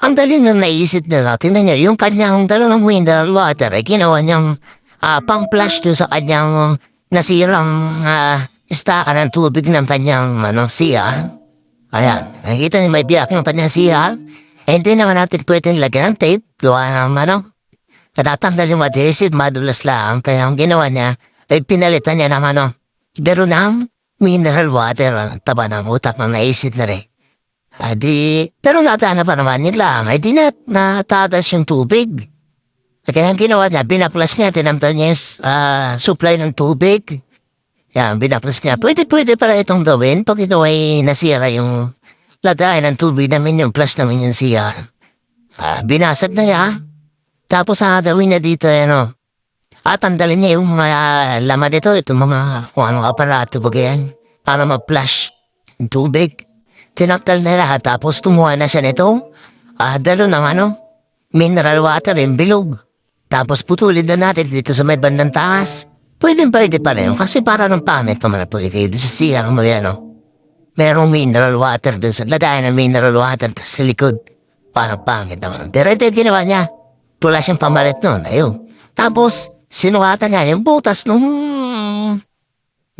Ang dali na naisip nila, tingnan niyo, yung kanyang dalawang mineral water, ay ginawa niyang ah, pang-flush doon sa kanyang nasirang uh, istaka ng tubig ng kanyang ano, siya. Ayan, nakikita niyo may biyak ng kanyang siya. Eh, hindi naman natin pwedeng lagyan ng tape, gawa ng ano, natatanggal yung adhesive, madulas lang. Kaya ang ginawa niya, ay pinalitan niya ng ano, pero ng mineral water, taba ng utak na naisip na rin. Adi, pero natana pa naman nila, ay di na natatas yung tubig. Kaya ang ginawa niya, binaplas niya, tinamtan niya yung ah, supply ng tubig. Yan, binaplas niya. Pwede, pwede pala itong gawin pag ito ay nasira yung lagay ng tubig namin, yung plus namin yung siya. Ah, binasag na niya. Tapos ang gawin niya dito, ano, at tandalin niya yung mga laman dito, itong mga kung anong aparato ba yan, para ma-flush yung tubig. Tinaktal na lahat, tapos tumuha na siya nito. Ah, dalo ng ano, mineral water, yung bilog. Tapos putulin na natin dito sa may bandang taas. Pwede pwede pa rin, kasi para ng pangit naman na po kayo sa siya mo yan, no? Merong mineral water dun sa lagayan ng mineral water sa likod. Parang pangit naman. Pero ito yung ginawa niya. Wala siyang pamalit nun. Ayun. Tapos, sinuwatan niya yung butas nung...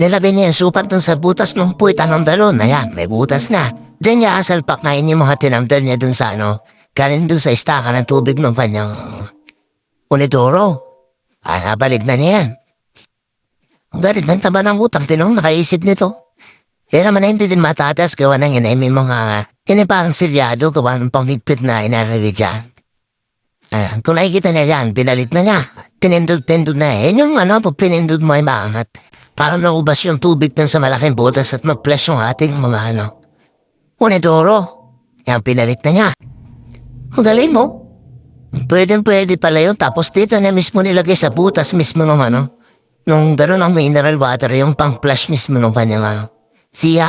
Nilagay niya yung supat dun sa butas nung puwita ng dalon. Ayan, may butas na. Diyan niya asalpak na yung mga tinamdal niya dun sa ano. Galing dun sa istaka ng tubig ng kanyang unidoro. Ah, nabalik na niya yan. Ang galit ng taba ng utang, tinong nakaisip nito. Kaya naman na hindi din matatas gawa ng inay may mga hindi parang silyado gawa ng panghigpit na inarali dyan. Ayan, kung nakikita niya yan, pinalit na niya. Pinindod-pindod na eh. Yung ano, pag pinindod mo ay maangat. Para naubas yung tubig dun sa malaking butas at mag-flash yung ating mga ano. Unidoro. Yan, pinalit na niya. Ang galing mo. Pwede pwede pala yun. Tapos dito na mismo nilagay sa butas mismo ng ano. Nung gano'n ang mineral water, yung pang-flash mismo ng kanyang ano. Siya.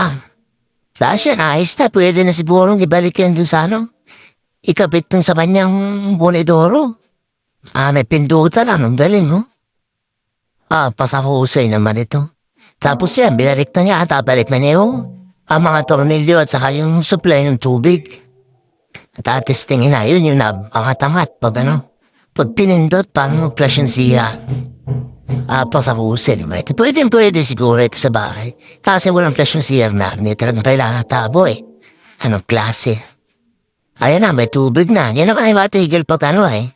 Sasha, ayos na. Pwede na siguro ibalik yan dun sa ano. Ikabit dun sa kanyang bonidoro. Ah, may pindutan. Anong galing, no? Ah, pasahusay naman ito. Tapos yan, binalik na niya. Tapalik na niya yung ang mga tornilyo at saka yung supply ng tubig. At atestingin na, yun yung napangatangat pag ano. Pag pinindot, paano yung siya? Ah, pasahusay naman ito. Pwede, pwede siguro ito sa bahay. Kasi walang yung siya na. Hindi talagang kailangan tabo eh. Anong klase? Ayan na, may tubig na. Yan naman ay matigil pag ano eh.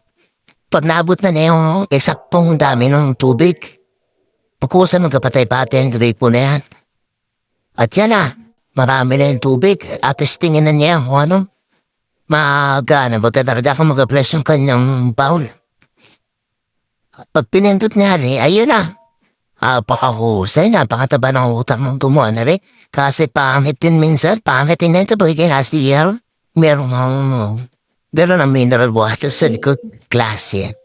Pag naabot na na yung eksaktong dami ng tubig. Pagkusan ng kapatay-patay ang gripo na yan. At yan na, marami na yung tubig. At testingin na niya kung ano. Magana ba talaga kung mag-flash yung kanyang bowl. At pag pinindot niya rin, ayun na. Napakahusay, napakataba ng utang ng gumawa na rin. Kasi pangit din minsan, pangit din ito boy kay last year. Meron ng, meron ng mineral water sa likod. Klase yan.